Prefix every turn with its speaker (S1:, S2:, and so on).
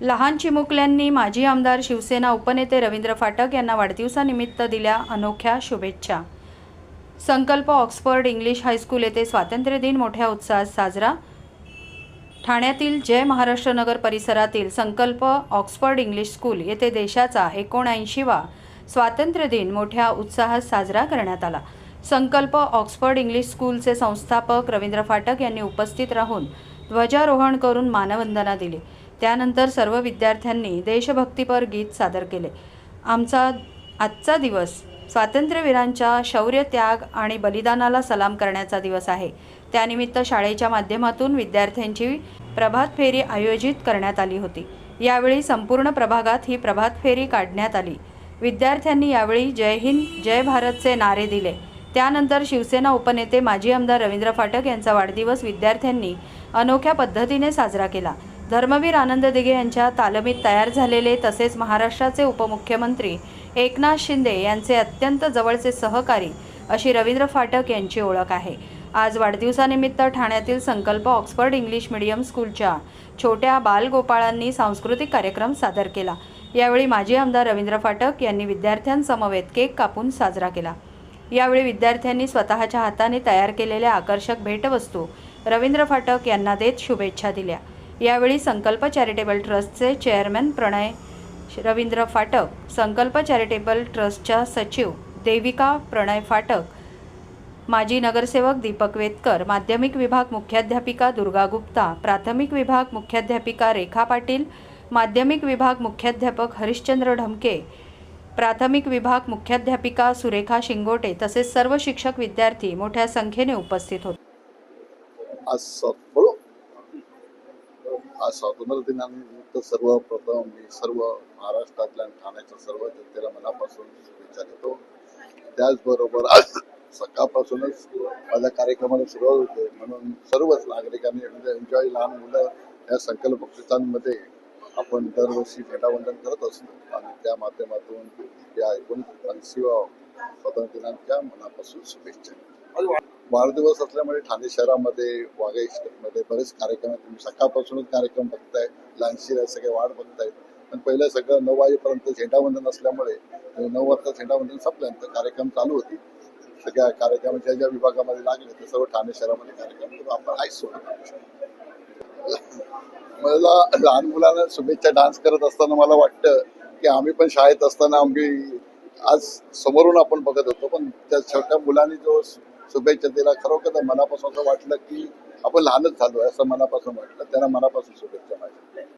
S1: लहान चिमुकल्यांनी माजी आमदार शिवसेना उपनेते रवींद्र फाटक यांना वाढदिवसानिमित्त दिल्या अनोख्या शुभेच्छा. संकल्प ऑक्सफर्ड इंग्लिश हायस्कूल येथे स्वातंत्र्य दिन मोठ्या उत्साहात साजरा. ठाण्यातील जय महाराष्ट्र नगर परिसरातील संकल्प ऑक्सफर्ड इंग्लिश स्कूल येथे देशाचा एकोणऐंशीवा स्वातंत्र्य दिन मोठ्या उत्साहात साजरा करण्यात आला. संकल्प ऑक्सफर्ड इंग्लिश स्कूलचे संस्थापक रवींद्र फाटक यांनी उपस्थित राहून ध्वजारोहण करून मानवंदना दिली. त्यानंतर सर्व विद्यार्थ्यांनी देशभक्तीपर गीत सादर केले. आमचा आजचा दिवस स्वातंत्र्यवीरांच्या शौर्य त्याग आणि बलिदानाला सलाम करण्याचा दिवस आहे. त्यानिमित्त शाळेच्या माध्यमातून विद्यार्थ्यांची प्रभात फेरी आयोजित करण्यात आली होती. यावेळी संपूर्ण प्रभागात ही प्रभात फेरी काढण्यात आली. विद्यार्थ्यांनी यावेळी जय हिंद जय भारतचे नारे दिले. त्यानंतर शिवसेना उपनेते माजी आमदार रवींद्र फाटक यांचा वाढदिवस विद्यार्थ्यांनी अनोख्या पद्धतीने साजरा केला. धर्मवीर आनंद दिघे यांच्या तालमीत तयार झालेले तसेच महाराष्ट्राचे उपमुख्यमंत्री एकनाथ शिंदे यांचे अत्यंत जवळचे सहकारी अशी रवींद्र फाटक यांची ओळख आहे. आज वाढदिवसानिमित्त ठाण्यातील संकल्प ऑक्सफर्ड इंग्लिश मिडियम स्कूलच्या छोट्या बालगोपाळांनी सांस्कृतिक कार्यक्रम सादर केला. यावेळी माजी आमदार रवींद्र फाटक यांनी विद्यार्थ्यांसमवेत केक कापून साजरा केला. यावेळी विद्यार्थ्यांनी स्वतःच्या हाताने तयार केलेल्या आकर्षक भेटवस्तू रवींद्र फाटक यांना देत शुभेच्छा दिल्या. यावेळी संकल्प चॅरिटेबल ट्रस्टचे चेअरमॅन प्रणय रवींद्र फाटक संकल्प चॅरिटेबल ट्रस्टच्या सचिव देविका प्रणय फाटक माजी नगरसेवक दीपक वेतकर माध्यमिक विभाग मुख्याध्यापिका दुर्गा गुप्ता प्राथमिक विभाग मुख्याध्यापिका रेखा पाटील माध्यमिक विभाग मुख्याध्यापक हरिश्चंद्र ढमके प्राथमिक विभाग मुख्याध्यापिका सुरेखा शिंगोटे तसेच सर्व शिक्षक विद्यार्थी मोठ्या संख्येने उपस्थित होते.
S2: आज स्वातंत्र्य दिनानिमित्त सर्वप्रथम मी सर्व महाराष्ट्रातल्या ठाण्याच्या सर्व जनतेला मनापासून शुभेच्छा देतो. त्याचबरोबर आज सकाळपासूनच माझ्या कार्यक्रमाला सुरुवात होते. म्हणून सर्वच नागरिकांनी म्हणजे एन्जॉय लहान मुलं या संकल्प पक्षांमध्ये आपण दरवर्षी भेटावंदन करत असतो. आणि त्या माध्यमातून या एकोणीस ऐंशीवा स्वातंत्र्य दिनांच्या मनापासून शुभेच्छा. वाढदिवस असल्यामुळे ठाणे शहरामध्ये वाघाई मध्ये बरेच कार्यक्रम आहेत. तुम्ही सकाळपासूनच कार्यक्रम बघताय. लहानशी सगळे वाढ बघतायत. पण पहिलं सगळं नऊ वाजेपर्यंत झेंडावंदन असल्यामुळे नऊ वाजता झेंडावंदन संपल्यानंतर कार्यक्रम चालू होती. सगळ्या कार्यक्रमाच्या ज्या विभागामध्ये लागले ते सर्व ठाणे शहरामध्ये कार्यक्रम आपण आहेच मला लहान मुलांना शुभेच्छा डान्स करत असताना मला वाटतं की आम्ही पण शाळेत असताना आम्ही आज समोरून आपण बघत होतो पण त्या छोट्या मुलांनी जो शुभेच्छा दिला खरोखर मनापासून असं वाटलं की आपण लहानच झालो असं मनापासून वाटलं. त्यांना मनापासून शुभेच्छा माझ्या.